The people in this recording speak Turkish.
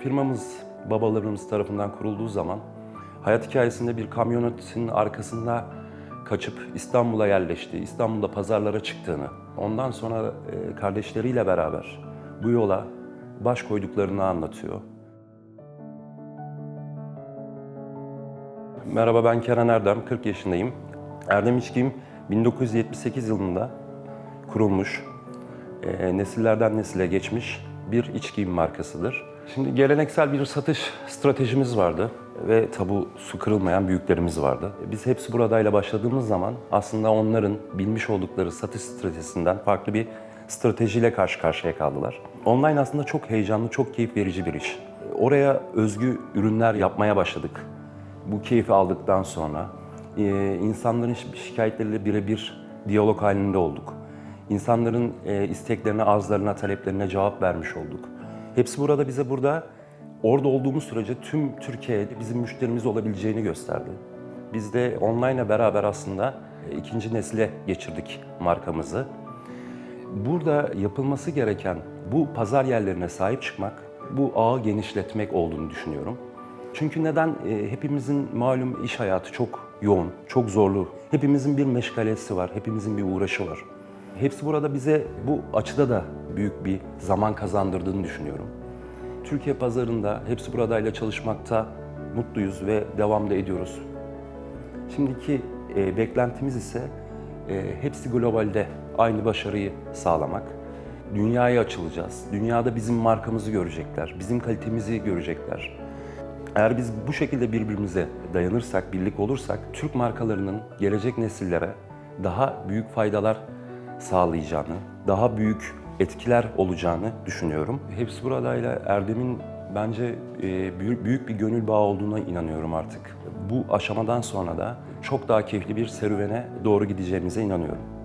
Firmamız babalarımız tarafından kurulduğu zaman hayat hikayesinde bir kamyonetin arkasında kaçıp İstanbul'a yerleşti, İstanbul'da pazarlara çıktığını, ondan sonra e, kardeşleriyle beraber bu yola baş koyduklarını anlatıyor. Merhaba ben Kenan Erdem, 40 yaşındayım. Erdem İçkim 1978 yılında kurulmuş, e, nesillerden nesile geçmiş bir iç giyim markasıdır. Şimdi geleneksel bir satış stratejimiz vardı ve tabu su kırılmayan büyüklerimiz vardı. Biz hepsi buradayla başladığımız zaman aslında onların bilmiş oldukları satış stratejisinden farklı bir stratejiyle karşı karşıya kaldılar. Online aslında çok heyecanlı, çok keyif verici bir iş. Oraya özgü ürünler yapmaya başladık. Bu keyfi aldıktan sonra e, insanların şi- şikayetleriyle birebir diyalog halinde olduk. İnsanların e, isteklerine, arzlarına, taleplerine cevap vermiş olduk. Hepsi burada bize burada orada olduğumuz sürece tüm Türkiye'de bizim müşterimiz olabileceğini gösterdi. Biz de online'la beraber aslında e, ikinci nesile geçirdik markamızı. Burada yapılması gereken bu pazar yerlerine sahip çıkmak, bu ağı genişletmek olduğunu düşünüyorum. Çünkü neden? E, hepimizin malum iş hayatı çok yoğun, çok zorlu. Hepimizin bir meşgalesi var, hepimizin bir uğraşı var. Hepsi burada bize bu açıda da büyük bir zaman kazandırdığını düşünüyorum. Türkiye pazarında hepsi buradayla çalışmakta mutluyuz ve devam da ediyoruz. Şimdiki e, beklentimiz ise e, hepsi globalde aynı başarıyı sağlamak. Dünyaya açılacağız. Dünyada bizim markamızı görecekler, bizim kalitemizi görecekler. Eğer biz bu şekilde birbirimize dayanırsak, birlik olursak Türk markalarının gelecek nesillere daha büyük faydalar sağlayacağını, daha büyük etkiler olacağını düşünüyorum. Hepsi buradayla Erdem'in bence e, büyük, büyük bir gönül bağı olduğuna inanıyorum artık. Bu aşamadan sonra da çok daha keyifli bir serüvene doğru gideceğimize inanıyorum.